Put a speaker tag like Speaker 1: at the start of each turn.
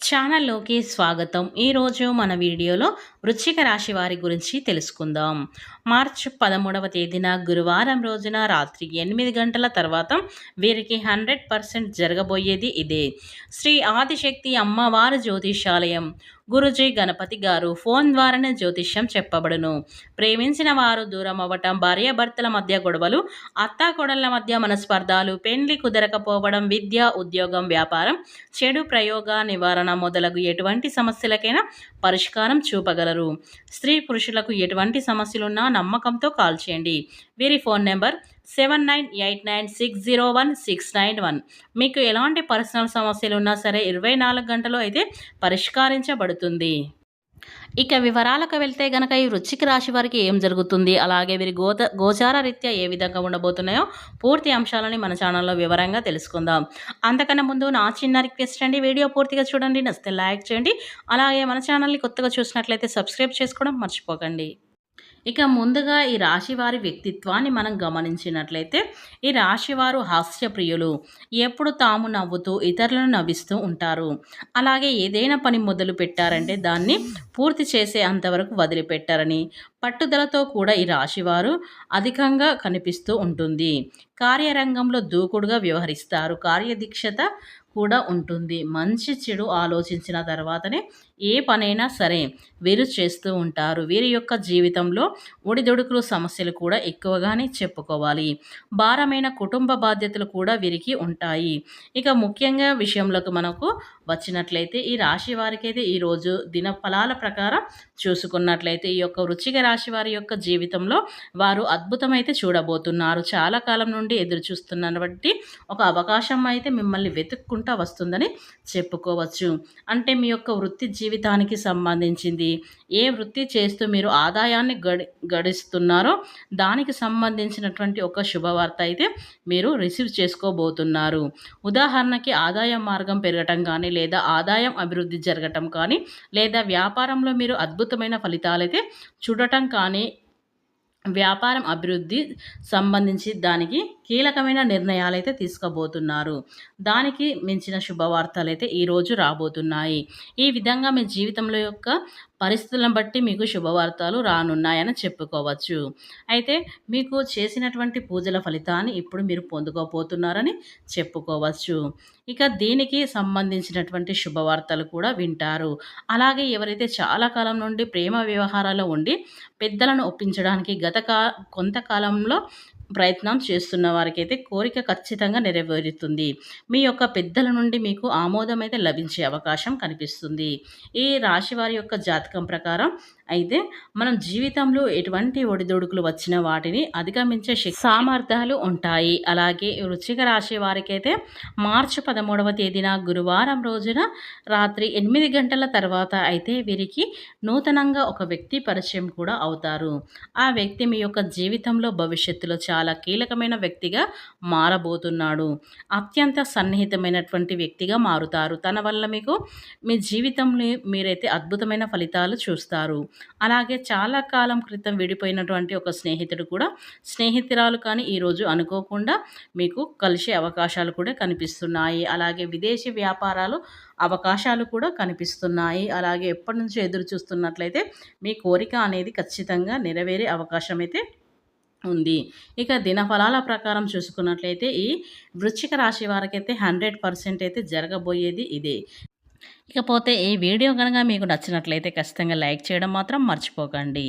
Speaker 1: ఛానల్లోకి స్వాగతం. ఈరోజు మన వీడియోలో వృశ్చిక రాశి వారి గురించి తెలుసుకుందాం. మార్చ్ పదమూడవ తేదీన గురువారం రోజున రాత్రి ఎనిమిది గంటల తర్వాత వీరికి హండ్రెడ్ పర్సెంట్ జరగబోయేది ఇదే. శ్రీ ఆదిశక్తి అమ్మవారి జ్యోతిషాలయం. గురుజీ గణపతి గారు ఫోన్ ద్వారానే జ్యోతిష్యం చెప్పబడును. ప్రేమించిన వారు దూరం అవ్వటం భార్యాభర్తల మధ్య గొడవలు అత్తాకోడళ్ళ మధ్య మనస్పర్ధాలు పెండ్లి కుదరకపోవడం విద్య ఉద్యోగం వ్యాపారం చెడు ప్రయోగ నివారణ మొదలగు ఎటువంటి సమస్యలకైనా పరిష్కారం చూపగలరు. స్త్రీ పురుషులకు ఎటువంటి సమస్యలున్నా నమ్మకంతో కాల్ చేయండి. వీరి phone number seven nine eight nine six zero one six nine one మీకు ఎలాంటి పర్సనల్ సమస్యలు ఉన్నా సరే ఇరవై నాలుగు గంటలు అయితే పరిష్కరించబడుతుంది. ఇక వివరాలకు వెళ్తే గనక ఈ వృచ్చిక రాశి వారికి ఏం జరుగుతుంది? అలాగే వీరి గోత గోచార రీత్యా ఏ విధంగా ఉండబోతున్నాయో పూర్తి అంశాలని మన ఛానల్లో వివరంగా తెలుసుకుందాం. అంతకన్నా ముందు నా చిన్న రిక్వెస్ట్ అండి వీడియో పూర్తిగా చూడండి నచ్చితే లైక్ చేయండి. అలాగే మన ఛానల్ని కొత్తగా చూసినట్లయితే సబ్స్క్రైబ్ చేసుకోవడం మర్చిపోకండి. ఇక ముందుగా ఈ రాశివారి వ్యక్తిత్వాన్ని మనం గమనించినట్లయితే ఈ రాశివారు హాస్యప్రియులు. ఎప్పుడు తాము నవ్వుతూ ఇతరులను నవ్విస్తూ ఉంటారు. అలాగే ఏదైనా పని మొదలు పెట్టారంటే దాన్ని పూర్తి చేసే అంతవరకు వదిలిపెట్టారని పట్టుదలతో కూడా ఈ రాశివారు అధికంగా కనిపిస్తూ ఉంటుంది. కార్యరంగంలో దూకుడుగా వ్యవహరిస్తారు. కార్యదీక్షత కూడా ఉంటుంది. మంచి చెడు ఆలోచించిన తర్వాతనే ఏ పనైనా సరే వీరు చేస్తూ ఉంటారు. వీరి యొక్క జీవితంలో ఒడిదొడుకులు సమస్యలు కూడా ఎక్కువగానే చెప్పుకోవాలి. భారమైన కుటుంబ బాధ్యతలు కూడా వీరికి ఉంటాయి. ఇక ముఖ్యంగా విషయంలోకి మనకు వచ్చినట్లయితే ఈ రాశి వారికైతే ఈరోజు దిన ఫలాల ప్రకారం చూసుకున్నట్లయితే ఈ యొక్క వృచ్చిక రాశి వారి యొక్క జీవితంలో వారు అద్భుతమైతే చూడబోతున్నారు. చాలా కాలం నుండి ఎదురు చూస్తున్నటువంటి ఒక అవకాశం అయితే మిమ్మల్ని వెతుక్కుంటూ వస్తుందని చెప్పుకోవచ్చు. అంటే మీ యొక్క వృత్తి జీవితానికి సంబంధించింది. ఏ వృత్తి చేస్తూ మీరు ఆదాయాన్ని గడి గడిస్తున్నారో దానికి సంబంధించినటువంటి ఒక శుభవార్త అయితే మీరు రిసీవ్ చేసుకోబోతున్నారు. ఉదాహరణకి ఆదాయ మార్గం పెరగటం కానీ లేదా ఆదాయం అభివృద్ధి జరగటం కానీ లేదా వ్యాపారంలో మీరు అద్భుతమైన ఫలితాలైతే చూడటం కానీ వ్యాపారం అభివృద్ధి సంబంధించి దానికి కీలకమైన నిర్ణయాలు అయితే తీసుకోబోతున్నారు. దానికి మించిన శుభవార్తలు అయితే ఈరోజు రాబోతున్నాయి. ఈ విధంగా మీ జీవితంలో యొక్క పరిస్థితులను బట్టి మీకు శుభవార్తలు రానున్నాయని చెప్పుకోవచ్చు. అయితే మీకు చేసినటువంటి పూజల ఫలితాన్ని ఇప్పుడు మీరు పొందుకోబోతున్నారని చెప్పుకోవచ్చు. ఇక దీనికి సంబంధించినటువంటి శుభవార్తలు కూడా వింటారు. అలాగే ఎవరైతే చాలా కాలం నుండి ప్రేమ వ్యవహారాల్లో ఉండి పెద్దలను ఒప్పించడానికి గత కా కొంతకాలంలో ప్రయత్నం చేస్తున్న వారికైతే కోరిక ఖచ్చితంగా నెరవేరుతుంది. మీ యొక్క పెద్దల నుండి మీకు ఆమోదం అయితే లభించే అవకాశం కనిపిస్తుంది. ఈ రాశి వారి యొక్క జాతకం ప్రకారం అయితే మనం జీవితంలో ఎటువంటి ఒడిదొడుకులు వచ్చిన వాటిని అధిగమించే సామర్థ్యాలు ఉంటాయి. అలాగే వృచ్చిక రాశి వారికైతే మార్చి పదమూడవ తేదీన గురువారం రోజున రాత్రి ఎనిమిది గంటల తర్వాత అయితే వీరికి నూతనంగా ఒక వ్యక్తి పరిచయం కూడా అవుతారు. ఆ వ్యక్తి మీ యొక్క జీవితంలో భవిష్యత్తులో చాలా కీలకమైన వ్యక్తిగా మారబోతున్నాడు. అత్యంత సన్నిహితమైనటువంటి వ్యక్తిగా మారుతారు. తన వల్ల మీకు మీ జీవితంలో మీరైతే అద్భుతమైన ఫలితాలు చూస్తారు. అలాగే చాలా కాలం క్రితం విడిపోయినటువంటి ఒక స్నేహితుడు కూడా స్నేహితురాలు కానీ ఈరోజు అనుకోకుండా మీకు కలిసే అవకాశాలు కూడా కనిపిస్తున్నాయి. అలాగే విదేశీ వ్యాపారాలు అవకాశాలు కూడా కనిపిస్తున్నాయి. అలాగే ఎప్పటి నుంచో ఎదురు చూస్తున్నట్లయితే మీ కోరిక అనేది ఖచ్చితంగా నెరవేరే అవకాశం అయితే ఉంది. ఇక దినఫలాల ప్రకారం చూసుకున్నట్లయితే ఈ వృశ్చిక రాశి వారికైతే హండ్రెడ్ పర్సెంట్ అయితే జరగబోయేది ఇదే. ఇకపోతే ఈ వీడియో కనుక మీకు నచ్చినట్లయితే ఖచ్చితంగా లైక్ చేయడం మాత్రం మర్చిపోకండి.